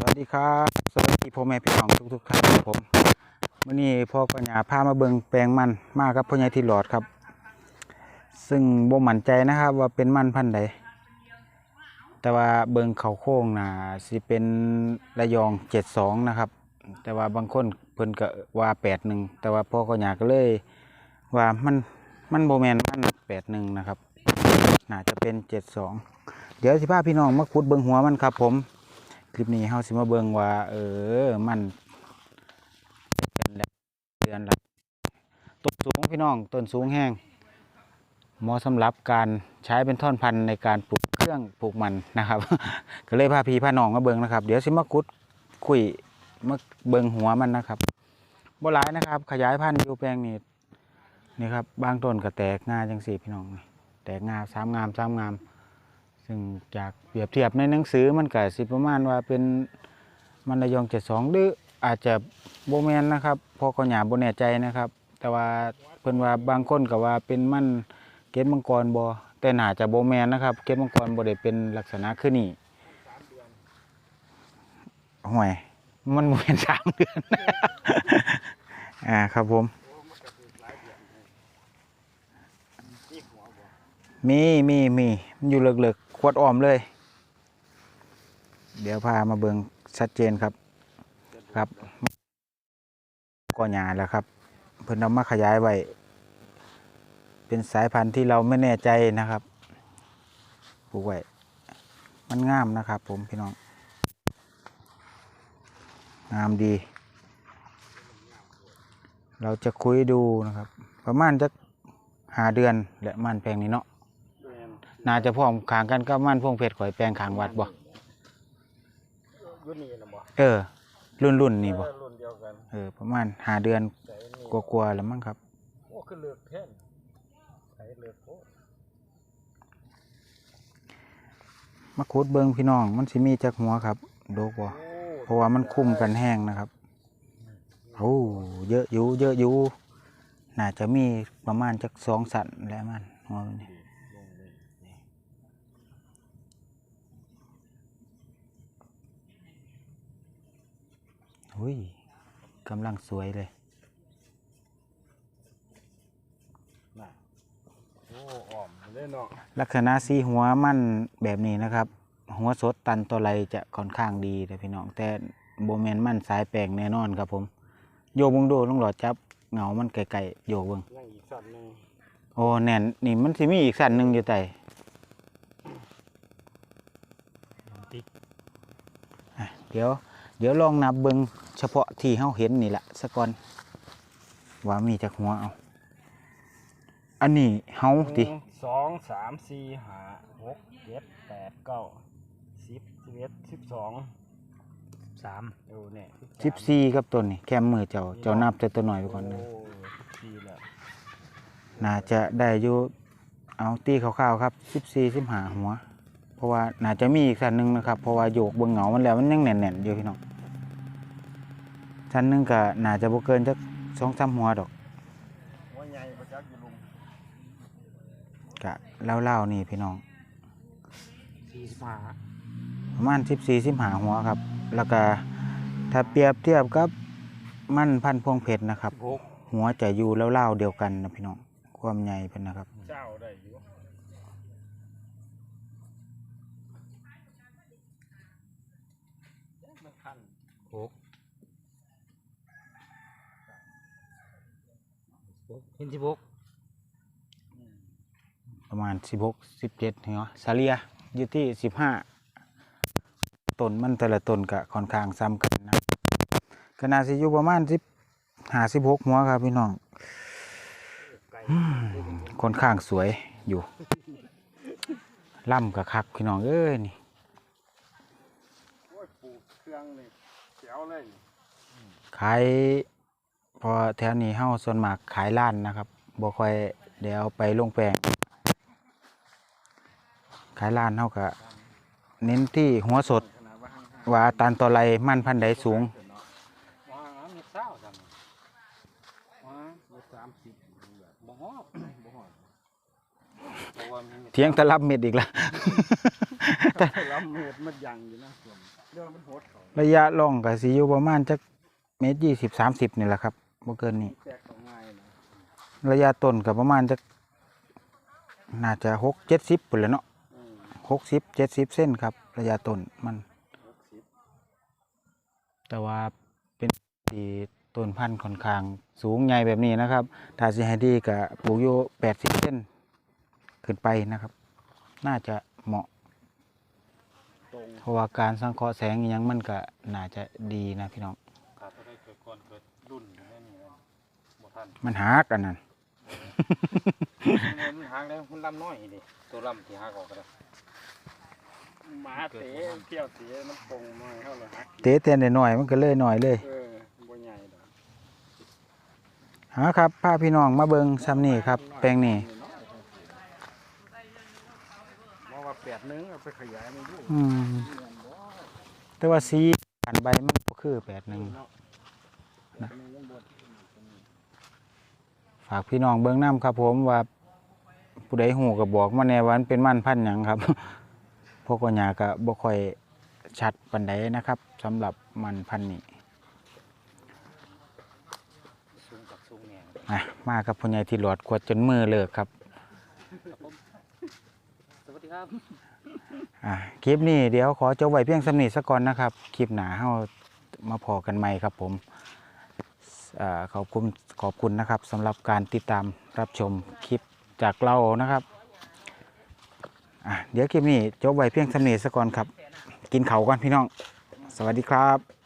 สวัสดีครับ สวัสดีพ่อแม่พี่น้องทุกๆท่านครับผมวันนี้พ่อปัญญาพามาเบิงแปลงมันมากับพ่อใหญ่ที่หลอดครับ ซึ่งบ่มั่นใจนะครับว่าเป็นมันพันธุ์ใดแต่ว่าเบิงเขาโค้งน่ะสิเป็นระยอง72นะครับ แต่ว่าบางคนเพิ่นก็ว่า81แต่ว่าพ่อปัญญาก็เลย ว่ามันมันโบแมนมัน81นะครับน่าจะเป็น72เดี๋ยวสิพาพี่น้องมาขุดเบิงหัวมันครับผม คลิปนี้เฮาสิมาเบิ่งว่า เออมันเป็นแล้วเดือนละต้นสูงพี่น้องต้นสูงแห้งเหมาะสำหรับการใช้เป็นท่อนพันธุ์ในการปลูกเครื่องปลูกมันนะครับ ก็เลยพาพี่พาน้องมาเบิ่งนะครับ เดี๋ยวสิมากุดคุยมาเบิ่งหัวมันนะครับบ่หลายนะครับ ขยายพันธุ์อยู่แปลงนี้นี่ครับบางต้นก็แตกงาจังสี่พี่น้อง แตกงาสามงามสามงาม ซึ่งจากเปรียบเทียบในหนังสือมันก็สิประมาณว่าเป็นมันระยองเจ็ดสองหรืออาจจะโบแมนนะครับพอก็หยาบแน่ใจนะครับ แต่ว่าเพิ่นว่าบางคนก็ว่าเป็นมันเกศมังกรบอแต่หนาจะโบแมนนะครับ เกศมังกรบ่ได้เป็นลักษณะคือนี่ห่วยมันบ่เป็นสามเดือนอ่าครับผมมีมีมีมันอยู่เลิกๆ ขวดออมเลย เดี๋ยวพามาเบิงชัดเจนครับครับก็หยาแล้วครับ เพิ่นเอามาขยายไว้เป็นสายพันธุ์ที่เราไม่แน่ใจนะครับปลูกไว้มันงามนะครับ ผมพี่น้อง งามดี เราจะคุยดูนะครับ ประมาณจะหาเดือนแหละมันแปลงนี้เนาะ น่าจะพร้อมขางกันก็มันพวงเพชรข่อยแปลงขางวัดบ่รุ่นนี้นะบ่เออ รุ่นรุ่นนี่บ่รุ่นเดียวกันเออประมาณหาเดือนแต่อันนี่กลัวาๆแล้วมั้งครับ โอ้คือเลือกแท่นใส่เลือกโอ้มาขุดเบิงพี่น้อง มันสิมีจักหัวครับโดกบ่ เพราะว่ามันคุ้มกันแห้งนะครับโอ้เยอะอยู่เยอะอยู่ น่าจะมีประมาณจักสองสันแหล้วมันหัวมันนี่ อุ้ยกำลังสวยเลยน่ะโอ้อ่อมเลยเนาะลักษณะสีหัวมันแบบนี้นะครับ หัวสดตันตัวไรจะค่อนข้างดีแต่พี่น้องแต่โบแมนมันสายแปลงแน่นอนครับผม โยกเบึงดูลุงหลอดจับเหงามันไกลๆโยกเบึงยังอีกสัตว์หนึ่งโอ้แน่นนี่มันสิมีอีกสันหนึ่งอยู่แต่ติ๊กอะเดี๋ยว เดี๋ยวลองนับเบิง เฉพาะที่เฮาเห็นนี่แหละสะก่อนว่ามีจักหัวเอา อันนี้เฮาติหนึ่งสองสามสี่ห้าหกเจ็ดแปดเก้าสิบสิบเอ็ดสิบสองสามโอ้เนี่ยสิบสี่กับต้นนี่แคมมือเจ้าเจ้านับแต่ตัวหน่อยไปก่อนเลยโอ้สิบสี่แล้วน่าจะได้อยู่เอาตีคร่าวๆครับสิบสี่สิบห้าหัว เพราะว่าน่าจะมีอีกสันหนึ่งนะครับ เพราะว่าโยกเบิ่งเหงามันแล้วมันยังแน่นๆอยู่พี่น้อง สันนึงก็น่าจะบ่เกินจักสองสามหัวดอกหัวใหญ่ประจักอยู่ลุงกะเล่าๆนี่พี่น้องสี่สิบห้าประมาณสิบสี่สิบห้าหัวครับ แล้วก็ถ้าเปรียบเทียบกับมันพันพวงเพชรนะครับ หกหัวจะอยู่เล่าๆเดียวกันนะพี่น้องความใหญ่เป็นนะครับ เจ้าได้อยู่มันคันหก เห็นสิบหกประมาณสิบหกสิบเจ็ดหัวซาเลียอยู่ที่สิบห้าต้นมันแต่ละต้นก็ค่อนข้างซ้ำกันนะขนาดสิอยู่ประมาณสิบห้าสิบหกหัวครับพี่น้องไก่ค่อนข้างสวยอยู่ล่ำกับคักพี่น้องเอ้ยนี่โอ้ยปลูก เครื่องเลยเจ๋วเลยนี่ขายพอแถวนี้เฮาส่วนมากขายล้านนะครับบ่ค่อยเดี๋ยวเอาไปลงแปลง ขายล้านเฮาก็เน้นที่หัวสดขนาดว่าห้างว่าตันต่อไรมันพันใดสูงๆว่ามีเศร้าจังว่ามีสามสิบแบบบ่ฮอดบ่ฮอดเพราะว่ามันเทียงตะลับเม็ดอีกแล้วลำเม็ดมันยังอยู่นะส่วนเดี๋ยวมันโหดเขาระยะล่องก็สิอยู่ประมาณจักเมตรยี่สิบสามสิบนี่แหละครับ บ่เกินนี้แตกเขาง่ายนะระยะต้นก็ประมาณจักน่าจะหกเจ็ดสิบปุ่นแหล้วเนาะอืมหกสิบเจ็ดสิบเส้นครับ ระยะต้นมัน หกสิบแต่ว่าเป็นที่ต้นพันธุ์ค่อนข้างสูงใหญ่แบบนี้นะครับ ถ้าสิให้ดีก็ปลูกอยู่แปดสิบเส้นขึ้นไปนะครับ น่าจะเหมาะ ตรงเพราะว่าการสังเคราะห์แสงอหยังมันก็น่าจะดีนะพี่น้องขาดก็ได้เกิดก่อนเกิดรุ่นอยู่แน่นี่นะ บ่ทันมันหักอันนั้นมันหางแล้วมันลำน้อยดิตัวลำที่หากออกก็ได้หมาเตะเที่ยวเตะมันปงมาเข้าเลยฮักเตะเต้นหน่อยๆมันก็เลยหน่อยเลยเออบ่ใหญ่ดอกหาครับพาพี่น้องมาเบิงซ้ำนี่ครับ แปลงนี่ว่าว่าแปดหนึงเอาไปขยายมันอยู่อืมแต่ว่าสีผ่านใบมันก็คือแปดหนึ่งเนาะ นะ แปดหงยังบ่ ฝากพี่น้องเบิ้งน้ำครับ ผมว่าผู้ใดหูก็บอกมาแน่ว่ามันเป็นมันพันธุ์หยังครับ พวกกัญญาก็บ่ค่อยชัดปานใดนะครับสำหรับมันพันธุ์นี้สูงจากสูงแหงอะมากับพ่อใหญ่ที่หลอดกวดจนมือเลิกครับสวัสดีครับอะคลิปนี้เดี๋ยวขอจบไว้เพียงสำนีสักก่อนนะครับ คลิปหนาเฮามาพอกันใหม่ครับผมอ่า ขอบคุณขอบคุณนะครับสำหรับการติดตามรับชมคลิปจากเรานะครับเดี๋ยวคลิปนี้จบไว้เพียงสำนีสักก่อนครับ กินเขาก่อนพี่น้อง สวัสดีครับ